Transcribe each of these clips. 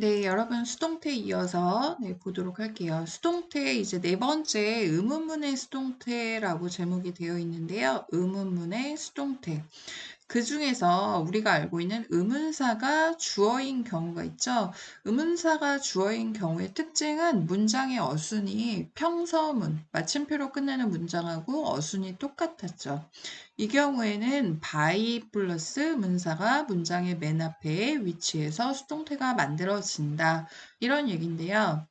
네, 여러분 수동태 이어서 네, 보도록 할게요. 수동태 이제 네 번째 의문문의 수동태라고 제목이 되어 있는데요. 의문문의 수동태. 그 중에서 우리가 알고 있는 의문사가 주어인 경우가 있죠. 의문사가 주어인 경우의 특징은 문장의 어순이 평서문, 마침표로 끝내는 문장하고 어순이 똑같았죠. 이 경우에는 by 플러스 문사가 문장의 맨 앞에 위치해서 수동태가 만들어진다. 이런 얘기인데요.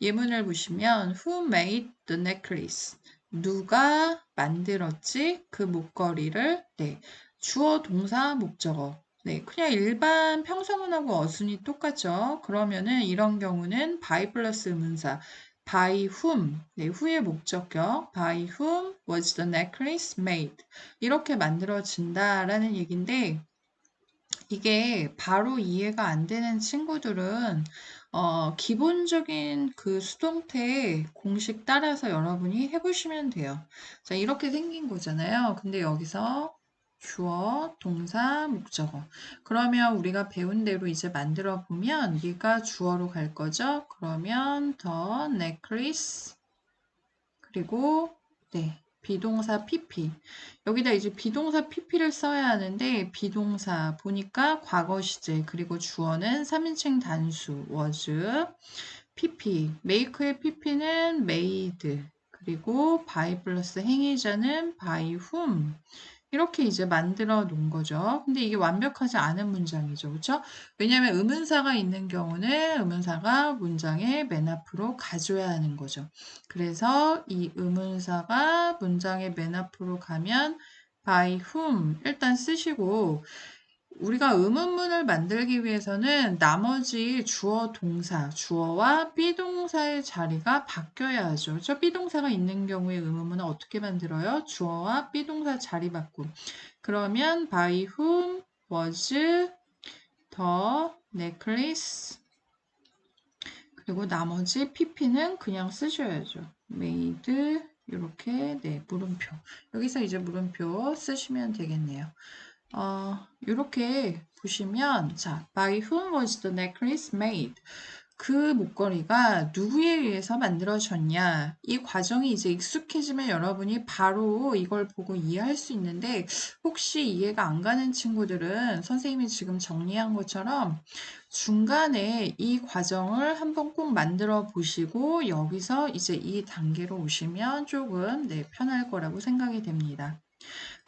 예문을 보시면 Who made the necklace? 누가 만들었지? 그 목걸이를 네. 주어, 동사, 목적어. 네, 그냥 일반 평서문하고 어순이 똑같죠. 그러면은 이런 경우는 by 플러스 문사 by whom, 네, 후의 목적격 by whom was the necklace made 이렇게 만들어진다라는 얘기인데 이게 바로 이해가 안 되는 친구들은 어, 기본적인 그 수동태 공식 따라서 여러분이 해보시면 돼요. 자, 이렇게 생긴 거잖아요. 근데 여기서 주어, 동사, 목적어. 그러면 우리가 배운 대로 이제 만들어 보면 얘가 주어로 갈 거죠. 그러면 더 necklace 그리고 네 비동사 pp 여기다 이제 비동사 pp를 써야 하는데 비동사 보니까 과거 시제 그리고 주어는 3인칭 단수 was pp make의 pp는 made 그리고 by 플러스 행위자는 by whom 이렇게 이제 만들어 놓은 거죠. 근데 이게 완벽하지 않은 문장이죠. 그렇죠? 왜냐하면 의문사가 있는 경우는 의문사가 문장의 맨 앞으로 가줘야 하는 거죠. 그래서 이 의문사가 문장의 맨 앞으로 가면 by whom 일단 쓰시고 우리가 의문문을 만들기 위해서는 나머지 주어 동사, 주어와 비동사의 자리가 바뀌어야 하죠. 저 비동사가 있는 경우에 의문문은 어떻게 만들어요? 주어와 비동사 자리 바꿈. 그러면 by whom was the necklace 그리고 나머지 pp는 그냥 쓰셔야죠. made 이렇게 네 물음표 여기서 이제 물음표 쓰시면 되겠네요. 어, 이렇게 보시면 자, by whom was the necklace made? 그 목걸이가 누구에 의해서 만들어졌냐? 이 과정이 이제 익숙해지면 여러분이 바로 이걸 보고 이해할 수 있는데 혹시 이해가 안 가는 친구들은 선생님이 지금 정리한 것처럼 중간에 이 과정을 한번 꼭 만들어 보시고 여기서 이제 이 단계로 오시면 조금 네, 편할 거라고 생각이 됩니다.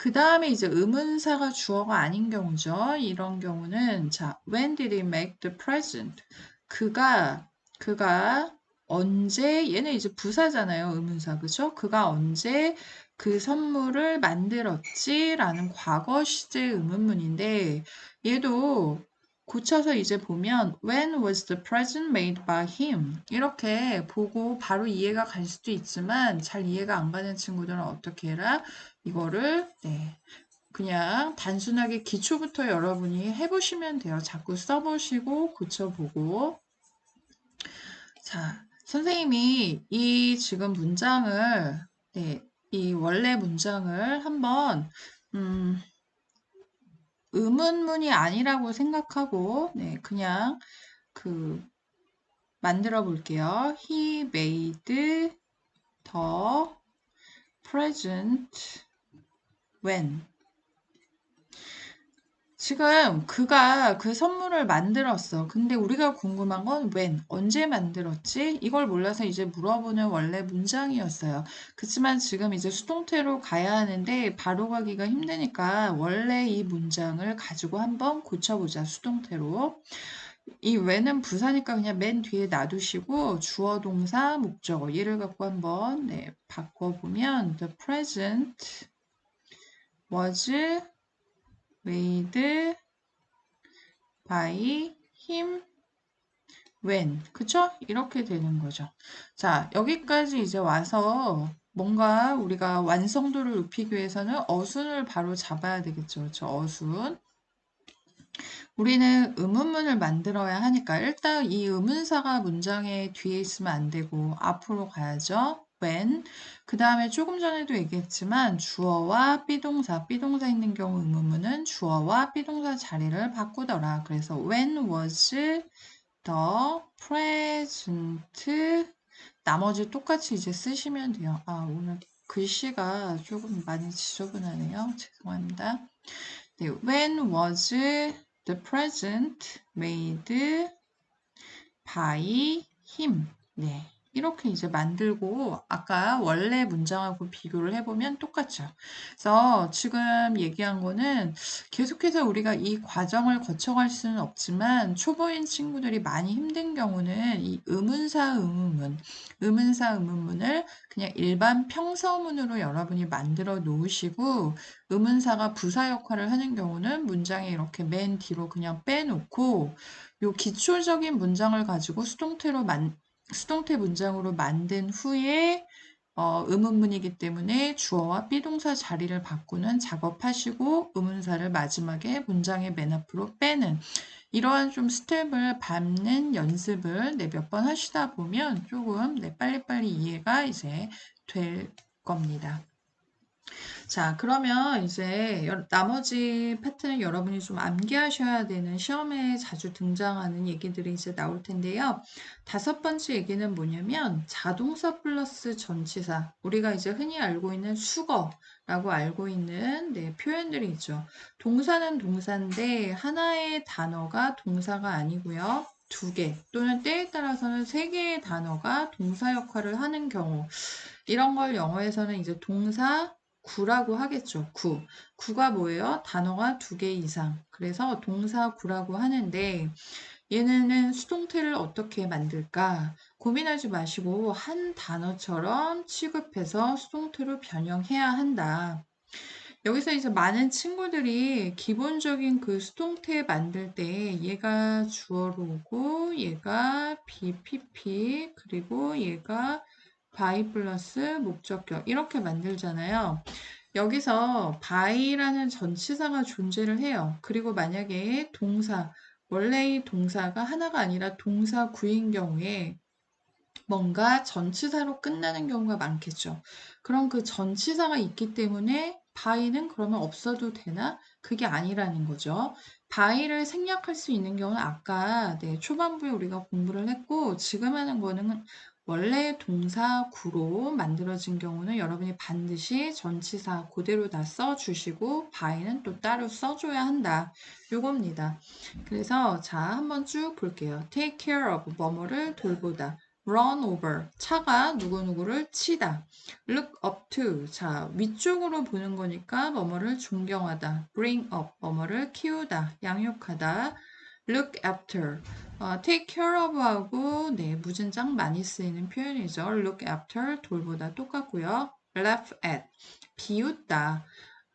그 다음에 이제 의문사가 주어가 아닌 경우죠. 이런 경우는 자, when did he make the present? 그가 그가 언제 얘는 이제 부사잖아요. 의문사 그죠? 그가 언제 그 선물을 만들었지라는 과거 시제 의문문인데 얘도 고쳐서 이제 보면 when was the present made by him? 이렇게 보고 바로 이해가 갈 수도 있지만 잘 이해가 안 가는 친구들은 어떻게 해라? 이거를 네 그냥 단순하게 기초부터 여러분이 해보시면 돼요. 자꾸 써보시고 고쳐보고. 자 선생님이 이 지금 문장을 네, 이 원래 문장을 한번 음, 의문문이 아니라고 생각하고 네, 그냥 그 만들어 볼게요. He made the present when 지금 그가 그 선물을 만들었어. 근데 우리가 궁금한 건 when, 언제 만들었지? 이걸 몰라서 이제 물어보는 원래 문장이었어요. 그렇지만 지금 이제 수동태로 가야 하는데 바로 가기가 힘드니까 원래 이 문장을 가지고 한번 고쳐보자, 수동태로. 이 when은 부사니까 그냥 맨 뒤에 놔두시고 주어 동사 목적어 얘를 갖고 한번 네, 바꿔보면 the present was made by him when 그쵸? 이렇게 되는 거죠. 자 여기까지 이제 와서 뭔가 우리가 완성도를 높이기 위해서는 어순을 바로 잡아야 되겠죠. 그쵸? 어순 우리는 의문문을 만들어야 하니까 일단 이 의문사가 문장의 뒤에 있으면 안 되고 앞으로 가야죠. When 그 다음에 조금 전에도 얘기했지만 주어와 비동사, 비동사 있는 경우 의문문은 주어와 비동사 자리를 바꾸더라. 그래서 when was the present 나머지 똑같이 이제 쓰시면 돼요. 아, 오늘 글씨가 조금 많이 지저분하네요. 죄송합니다. 네, when was the present made by him? 네. 이렇게 이제 만들고 아까 원래 문장하고 비교를 해보면 똑같죠. 그래서 지금 얘기한 거는 계속해서 우리가 이 과정을 거쳐갈 수는 없지만 초보인 친구들이 많이 힘든 경우는 이 의문사 의문문, 의문사 의문문을 그냥 일반 평서문으로 여러분이 만들어 놓으시고 의문사가 부사 역할을 하는 경우는 문장에 이렇게 맨 뒤로 그냥 빼놓고 요 기초적인 문장을 가지고 수동태로 만, 수동태 문장으로 만든 후에 어, 의문문이기 때문에 주어와 비동사 자리를 바꾸는 작업하시고 의문사를 마지막에 문장의 맨 앞으로 빼는 이러한 좀 스텝을 밟는 연습을 네, 몇 번 하시다 보면 조금 네, 빨리빨리 이해가 이제 될 겁니다. 자, 그러면 이제 나머지 파트는 여러분이 좀 암기하셔야 되는 시험에 자주 등장하는 얘기들이 이제 나올 텐데요. 다섯 번째 얘기는 뭐냐면 자동사 플러스 전치사. 우리가 이제 흔히 알고 있는 수거라고 알고 있는 네, 표현들이 있죠. 동사는 동사인데 하나의 단어가 동사가 아니고요. 두 개 또는 때에 따라서는 세 개의 단어가 동사 역할을 하는 경우 이런 걸 영어에서는 이제 동사 구라고 하겠죠. 구. 구가 뭐예요? 단어가 두 개 이상. 그래서 동사 구라고 하는데 얘네는 수동태를 어떻게 만들까? 고민하지 마시고 한 단어처럼 취급해서 수동태로 변형해야 한다. 여기서 이제 많은 친구들이 기본적인 그 수동태 만들 때 얘가 주어로 오고 얘가 BPP 그리고 얘가 by 플러스 목적격 이렇게 만들잖아요. 여기서 by라는 전치사가 존재를 해요. 그리고 만약에 동사, 원래의 동사가 하나가 아니라 동사 구인 경우에 뭔가 전치사로 끝나는 경우가 많겠죠. 그럼 그 전치사가 있기 때문에 by는 그러면 없어도 되나? 그게 아니라는 거죠. by를 생략할 수 있는 경우는 아까 네, 초반부에 우리가 공부를 했고 지금 하는 거는 원래 동사 구로 만들어진 경우는 여러분이 반드시 전치사 그대로 다 써주시고 by는 또 따로 써줘야 한다. 요겁니다. 그래서 자 한번 쭉 볼게요. take care of 뭐뭐를 돌보다. run over 차가 누구누구를 치다. look up to 자 위쪽으로 보는 거니까 뭐뭐를 존경하다. bring up 뭐뭐를 키우다. 양육하다. Look after 어, take care of하고 네, 무진장 많이 쓰이는 표현이죠. look after 돌보다 똑같고요. laugh at 비웃다.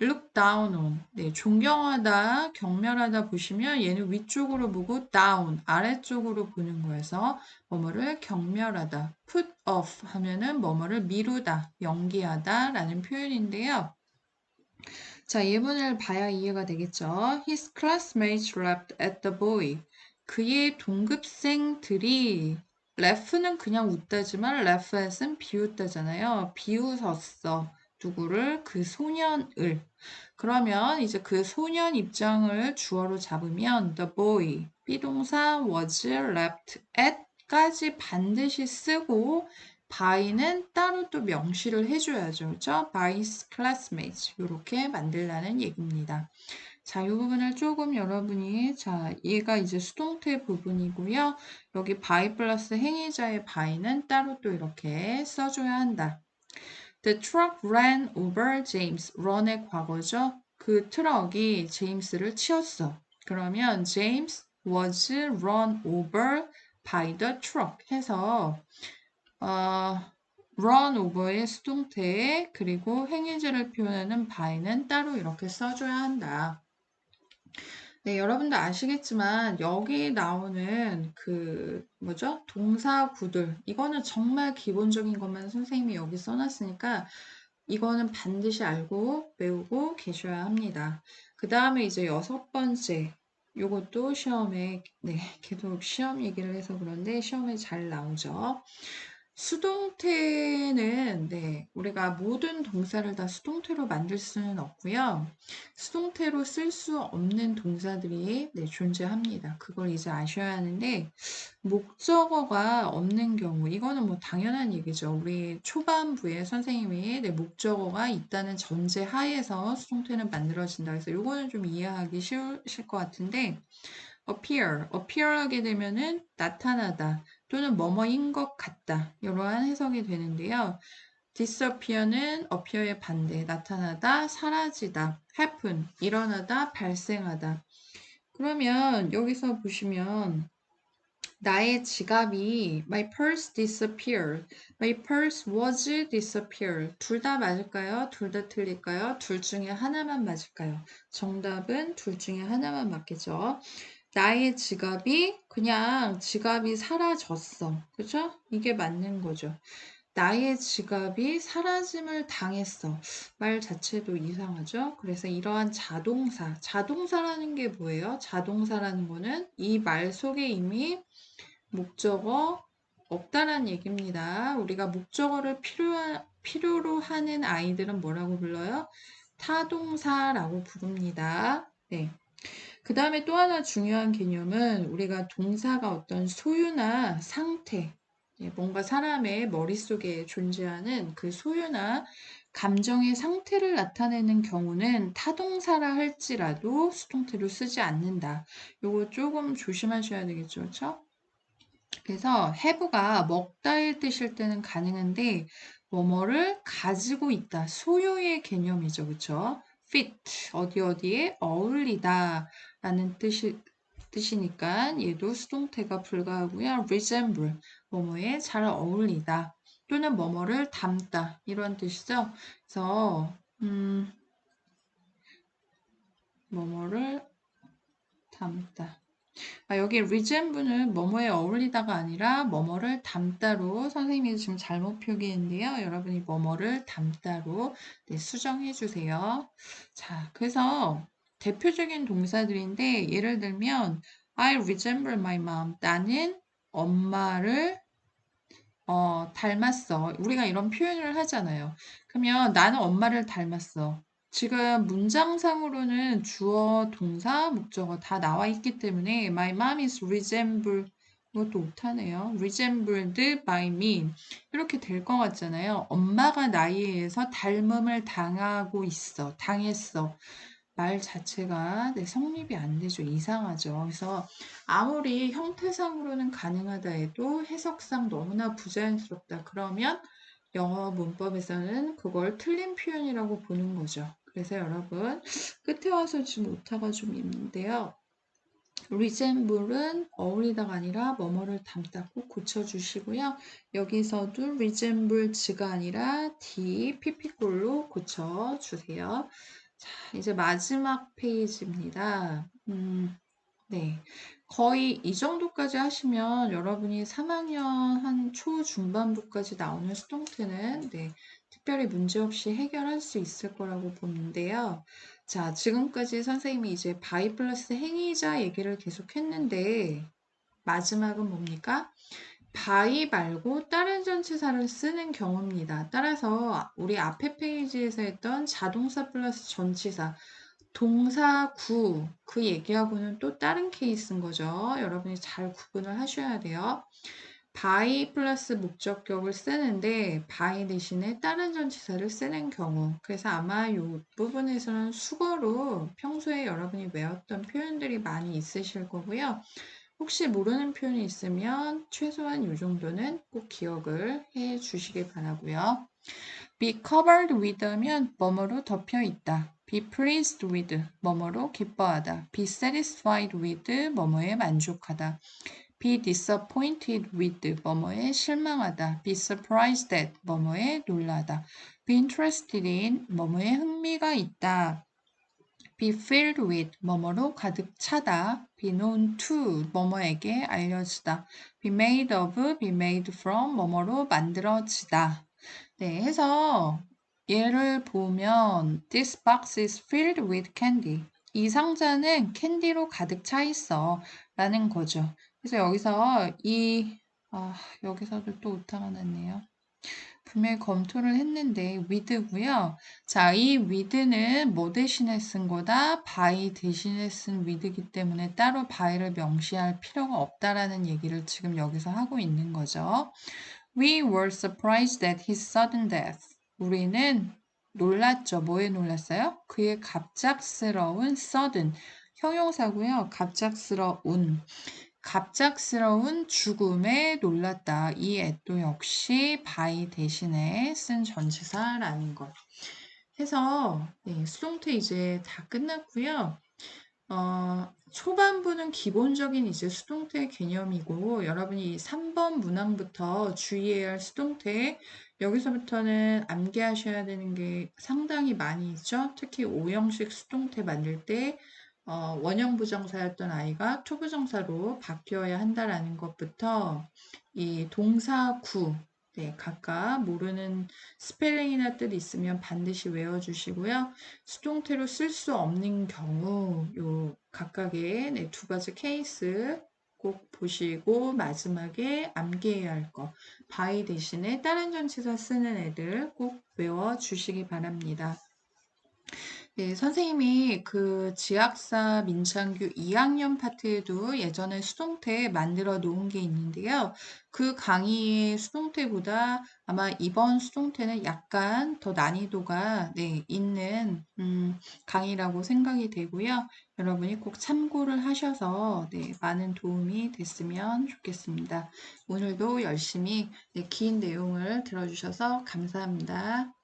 look down on 네, 존경하다, 경멸하다 보시면 얘는 위쪽으로 보고 down 아래쪽으로 보는 거여서 뭐뭐를 경멸하다. put off 하면은 뭐뭐를 미루다, 연기하다 라는 표현인데요. 자, 예문을 봐야 이해가 되겠죠. His classmates laughed at the boy. 그의 동급생들이 레프는 그냥 웃다지만 레프햇은 비웃다잖아요. 비웃었어. 누구를? 그 소년을. 그러면 이제 그 소년 입장을 주어로 잡으면 the boy, 비동사 was left at까지 반드시 쓰고 by는 따로 또 명시를 해줘야죠. 그렇죠? by classmates 이렇게 만들라는 얘기입니다. 자, 이 부분을 조금 여러분이 자, 얘가 이제 수동태 부분이고요. 여기 by 플러스 행위자의 by는 따로 또 이렇게 써줘야 한다. The truck ran over James. run의 과거죠. 그 트럭이 제임스를 치었어. 그러면 James was run over by the truck 해서 어, run over의 수동태 그리고 행위자를 표현하는 by는 따로 이렇게 써줘야 한다. 네, 여러분들 아시겠지만 여기 나오는 그 뭐죠? 동사 구들 이거는 정말 기본적인 것만 선생님이 여기 써놨으니까 이거는 반드시 알고 외우고 계셔야 합니다. 그 다음에 이제 여섯 번째 요것도 시험에 네 계속 시험 얘기를 해서 그런데 시험에 잘 나오죠. 수동태는 네, 우리가 모든 동사를 다 수동태로 만들 수는 없고요. 수동태로 쓸 수 없는 동사들이 네, 존재합니다. 그걸 이제 아셔야 하는데 목적어가 없는 경우 이거는 뭐 당연한 얘기죠. 우리 초반부에 선생님이 네, 목적어가 있다는 전제 하에서 수동태는 만들어진다. 그래서 이거는 좀 이해하기 쉬우실 것 같은데 appear, appear 하게 되면은 나타나다 또는 뭐뭐인 것 같다. 이러한 해석이 되는데요. disappear는 appear의 반대, 나타나다, 사라지다, happen, 일어나다, 발생하다. 그러면 여기서 보시면 나의 지갑이 my purse disappeared. my purse was disappeared. 둘 다 맞을까요? 둘 다 틀릴까요? 둘 중에 하나만 맞을까요? 정답은 둘 중에 하나만 맞겠죠. 나의 지갑이 그냥 지갑이 사라졌어. 그죠? 이게 맞는 거죠. 나의 지갑이 사라짐을 당했어. 말 자체도 이상하죠? 그래서 이러한 자동사, 자동사라는 게 뭐예요? 자동사라는 거는 이 말 속에 이미 목적어 없다란 얘기입니다. 우리가 목적어를 필요, 필요로 하는 아이들은 뭐라고 불러요? 타동사라고 부릅니다. 네. 그 다음에 또 하나 중요한 개념은 우리가 동사가 어떤 소유나 상태, 예, 뭔가 사람의 머릿속에 존재하는 그 소유나 감정의 상태를 나타내는 경우는 타동사라 할지라도 수동태로 쓰지 않는다. 요거 조금 조심하셔야 되겠죠. 그렇죠? 그래서 have가 먹다의 뜻일 때는 가능한데 뭐뭐를 가지고 있다. 소유의 개념이죠. 그렇죠? Fit 어디 어디에 어울리다 라는 뜻이, 뜻이니까 얘도 수동태가 불가하고요. resemble 뭐뭐에 잘 어울리다 또는 뭐뭐를 담다 이런 뜻이죠. 그래서 음, 뭐뭐를 담다. 아, 여기 resemble는 뭐뭐에 어울리다가 아니라 뭐뭐를 담다로 선생님이 지금 잘못 표기했는데요. 여러분이 뭐뭐를 담다로 네, 수정해 주세요. 자, 그래서 대표적인 동사들인데 예를 들면 I resemble my mom. 나는 엄마를 어, 닮았어. 우리가 이런 표현을 하잖아요. 그러면 나는 엄마를 닮았어. 지금 문장상으로는 주어, 동사, 목적어 다 나와 있기 때문에 my mom is resemble 이것도 못하네요. resembled by me 이렇게 될 것 같잖아요. 엄마가 나에 의해서 닮음을 당하고 있어. 당했어. 말 자체가 네, 성립이 안 되죠. 이상하죠. 그래서 아무리 형태상으로는 가능하다 해도 해석상 너무나 부자연스럽다. 그러면 영어 문법에서는 그걸 틀린 표현이라고 보는 거죠. 그래서 여러분 끝에 와서 지금 오타가 좀 있는데요. resemble은 어울리다가 아니라 뭐뭐를 담다 꼭 고쳐주시고요. 여기서도 resembles가 아니라 d, pp꼴로 고쳐주세요. 자, 이제 마지막 페이지입니다. 음, 네. 거의 이 정도까지 하시면 여러분이 3학년 한 초중반부까지 나오는 수동태는 네, 특별히 문제없이 해결할 수 있을 거라고 보는데요. 자, 지금까지 선생님이 이제 바이 플러스 행위자 얘기를 계속 했는데 마지막은 뭡니까? 바이 말고 다른 전치사를 쓰는 경우입니다. 따라서 우리 앞에 페이지에서 했던 자동사 플러스 전치사 동사 구 그 얘기하고는 또 다른 케이스인 거죠. 여러분이 잘 구분을 하셔야 돼요. By 플러스 목적격을 쓰는데 by 대신에 다른 전치사를 쓰는 경우 그래서 아마 이 부분에서는 수거로 평소에 여러분이 외웠던 표현들이 많이 있으실 거고요. 혹시 모르는 표현이 있으면 최소한 이 정도는 꼭 기억을 해 주시길 바라고요. be covered with면 뭐뭐로 덮여 있다. be pleased with 뭐뭐로 기뻐하다. be satisfied with 뭐뭐에 만족하다. Be disappointed with 뭐뭐에 실망하다. be surprised at 뭐뭐에 놀라다. be interested in 뭐뭐에 흥미가 있다. be filled with 뭐뭐로 가득 차다. be known to 뭐뭐에게 알려지다. be made of, be made from 뭐뭐로 만들어지다. 네, 해서 얘를 보면 this box is filled with candy. 이 상자는 캔디로 가득 차 있어 라는 거죠. 그래서 여기서 이 아, 여기서도 또 오타가 났네요. 분명히 검토를 했는데 with고요. 자, 이 with는 뭐 대신에 쓴 거다? by 대신에 쓴 with이기 때문에 따로 by를 명시할 필요가 없다라는 얘기를 지금 여기서 하고 있는 거죠. We were surprised at his sudden death. 우리는 놀랐죠. 뭐에 놀랐어요? 그의 갑작스러운 sudden 형용사고요. 갑작스러운 갑작스러운 죽음에 놀랐다. 이 at도 역시 by 대신에 쓴 전치사라는 것. 해서 네, 수동태 이제 다 끝났고요. 어, 초반부는 기본적인 이제 수동태 개념이고 여러분이 3번 문항부터 주의해야 할 수동태 여기서부터는 암기하셔야 되는 게 상당히 많이 있죠. 특히 오형식 수동태 만들 때 어, 원형 부정사였던 아이가 투부정사로 바뀌어야 한다라는 것부터 이 동사구 네, 각각 모르는 스펠링이나 뜻 있으면 반드시 외워주시고요. 수동태로 쓸 수 없는 경우 요 각각의 네, 두 가지 케이스 꼭 보시고 마지막에 암기해야 할 거. 바이 대신에 다른 전치사 쓰는 애들 꼭 외워주시기 바랍니다. 네, 선생님이 그 지학사 민창규 2학년 파트에도 예전에 수동태 만들어 놓은 게 있는데요. 그 강의의 수동태보다 아마 이번 수동태는 약간 더 난이도가 네, 있는 음, 강의라고 생각이 되고요. 여러분이 꼭 참고를 하셔서 네, 많은 도움이 됐으면 좋겠습니다. 오늘도 열심히 네, 긴 내용을 들어주셔서 감사합니다.